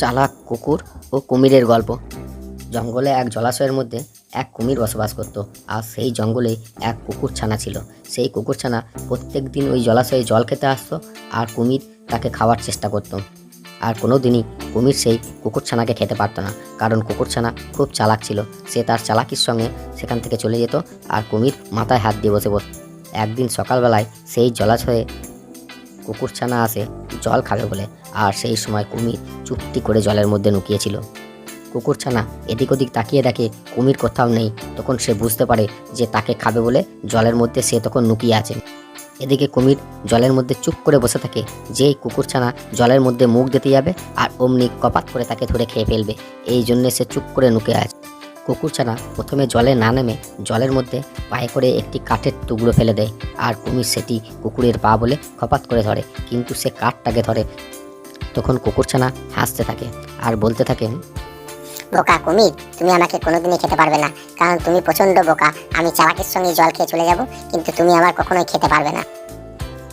চালাক কুকুর ও কুমিরের গল্প। জঙ্গলে এক জলাশয়ের মধ্যে এক কুমির বসবাস করত আর সেই জঙ্গলে এক কুকুর ছানা ছিল। সেই কুকুর ছানা প্রত্যেক দিন ওই জলাশয়ে জল খেতে আসতো আর কুমির তাকে খাওয়ার চেষ্টা করতো। আর কোনো দিনই কুমির সেই কুকুরছানাকে খেতে পারতো না, কারণ কুকুরছানা খুব চালাক ছিল। সে তার চালাকির সঙ্গে সেখান থেকে চলে যেত আর কুমির মাথায় হাত দিয়ে বসে বসত একদিন সকালবেলায় সেই জলাশয়ে কুকুরছানা আসে, জল খাবে বলে। আর সেই সময় কুমির চুপটি করে জলের মধ্যে লুকিয়েছিল কুকুরছানা এদিক ওদিক তাকিয়ে দেখে কুমির কোথাও নেই। তখন সে বুঝতে পারে যে তাকে খাবে বলে জলের মধ্যে সে তখন লুকিয়ে আছে। এদিকে কুমির জলের মধ্যে চুপ করে বসে থাকে। যেই কুকুরছানা জলের মধ্যে মুখ দিতে যাবে আর অমনি কপাত করে তাকে ধরে খেয়ে ফেলবে, এই জন্যে সে চুপ করে নুকে আছে। কুকুরছানা প্রথমে জলে না নেমে জলের মধ্যে পায়ে করে একটি কাঠের টুকরো ফেলে দেয় আর কুমির সেটি কুকুরের পা বলে খপাত করে ধরে। কিন্তু সে কাঠটাকে ধরে। তখন কুকুরছানা হাসতে থাকে আর বলতে থাকে বোকা কুমির তুমি আমাকে কোনোদিনই খেতে পারবে না। কারণ তুমি প্রচণ্ড বোকা। আমি চালাকের সঙ্গে জল খেয়ে চলে যাব কিন্তু তুমি আমার কখনোই খেতে পারবে না।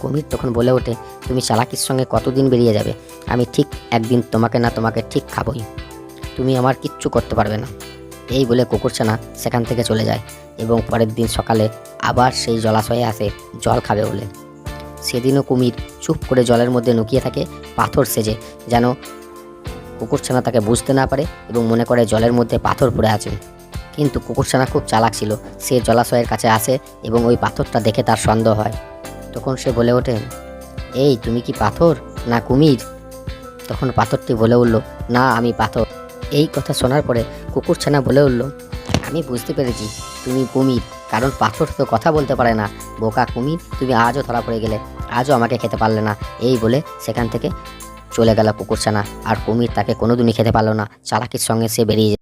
কুমির তখন বলে ওঠে তুমি চালাকির সঙ্গে কতদিন বেরিয়ে যাবে? আমি ঠিক একদিন তোমাকে না তোমাকে ঠিক খাবই। তুমি আমার কিচ্ছু করতে পারবে না। এই বলে কুকুরছানা সেখান থেকে চলে যায় এবং পরের দিন সকালে আবার সেই জলাশয়ে আসে, জল খাবে বলে। সেদিনও কুমির চুপ করে জলের মধ্যে লুকিয়ে থাকে, পাথর সেজে, যেন কুকুরছানা তাকে বুঝতে না পারে এবং মনে করে জলের মধ্যে পাথর পড়ে আছে। কিন্তু কুকুরছানা খুব চালাক ছিল, সে জলাশয়ের কাছে আসে এবং ওই পাথরটা দেখে তার সন্দেহ হয়। তখন সে বলে ওঠে, এই, তুমি কি পাথর না কুমির? তখন পাথরটি বলে উঠল, না, আমি পাথর। এই কথা শোনার পরে কুকুর ছানা বলে উঠল, আমি বুঝতে পেরেছি, তুমি কুমির, কারণ পাথর তো কথা বলতে পারে না বোকা কুমির, তুমি আজও ধরা পড়ে গেলে, আজও আমাকে খেতে পারলে না এই বলে সেখান থেকে চলে গেল কুকুর ছানা, আর কুমির তাকে কোনোদিনই খেতে পারল না চালাকির সঙ্গে সে বেরিয়ে।